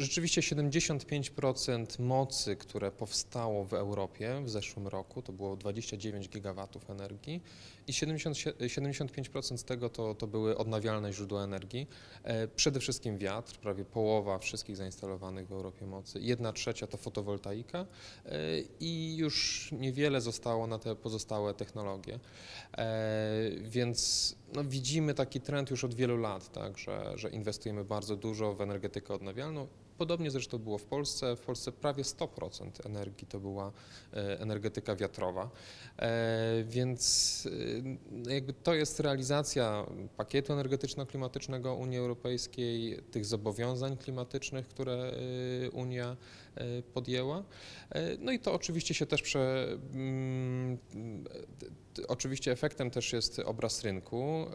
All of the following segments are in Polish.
Rzeczywiście 75% mocy, które powstało w Europie w zeszłym roku, to było 29 gigawatów energii i 70, 75% z tego to, to były odnawialne źródła energii. E, Przede wszystkim wiatr, prawie połowa wszystkich zainstalowanych w Europie mocy. Jedna trzecia to fotowoltaika e, i już niewiele zostało na te pozostałe technologie. E, Więc no, widzimy taki trend już od wielu lat, tak, że, że inwestujemy bardzo dużo w energetykę odnawialną. Podobnie zresztą było w Polsce. W Polsce prawie 100% energii to była e, energetyka wiatrowa. E, Więc e, no, jakby to jest realizacja pakietu energetyczno-klimatycznego Unii Europejskiej, tych zobowiązań klimatycznych, które Unia podjęła. No i to oczywiście się też prze, mm, Oczywiście efektem też jest obraz rynku.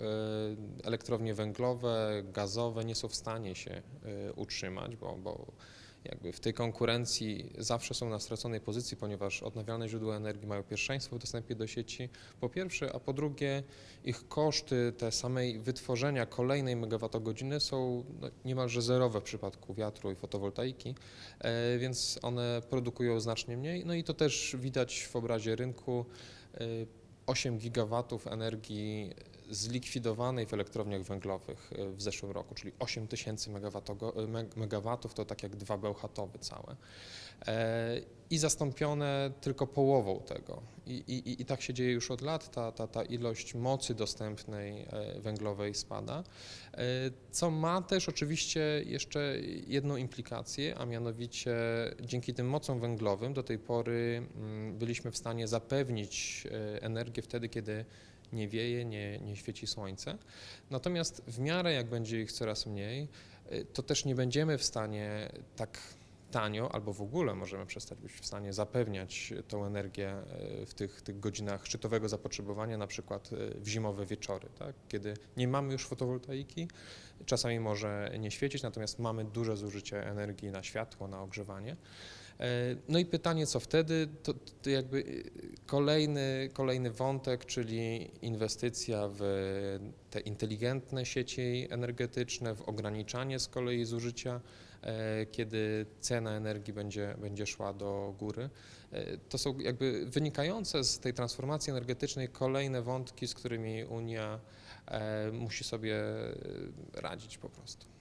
E, Elektrownie węglowe, gazowe nie są w stanie się e, utrzymać, bo, bo jakby w tej konkurencji zawsze są na straconej pozycji, ponieważ odnawialne źródła energii mają pierwszeństwo w dostępie do sieci, po pierwsze, a po drugie ich koszty te samej wytworzenia kolejnej megawattogodziny są no, niemalże zerowe w przypadku wiatru i fotowoltaiki, e, więc one produkują znacznie mniej. No i to też widać w obrazie rynku. E, 8 gigawatów energii zlikwidowanej w elektrowniach węglowych e, w zeszłym roku, czyli 8 tysięcy e, meg- megawatów, to tak jak dwa Bełchatowy całe. E, I zastąpione tylko połową tego. I, i, I tak się dzieje już od lat, ta, ta, ta ilość mocy dostępnej węglowej spada, co ma też oczywiście jeszcze jedną implikację, a mianowicie dzięki tym mocom węglowym do tej pory mm, byliśmy w stanie zapewnić energię wtedy, kiedy nie wieje, nie, nie świeci słońce. Natomiast w miarę jak będzie ich coraz mniej, y, to też nie będziemy w stanie tak tanio, albo w ogóle możemy przestać być w stanie zapewniać tą energię y, w tych, tych godzinach szczytowego zapotrzebowania, na przykład y, w zimowe wieczory, tak? kiedy nie mamy już fotowoltaiki, czasami może nie świecić, natomiast mamy duże zużycie energii na światło, na ogrzewanie. E, No i pytanie, co wtedy, to, to jakby y, kolejny, kolejny wątek, czyli inwestycja w te inteligentne sieci energetyczne, w ograniczanie z kolei zużycia, e, kiedy cena energii będzie, będzie szła do góry. E, To są jakby wynikające z tej transformacji energetycznej kolejne wątki, z którymi Unia e, musi sobie e, radzić po prostu.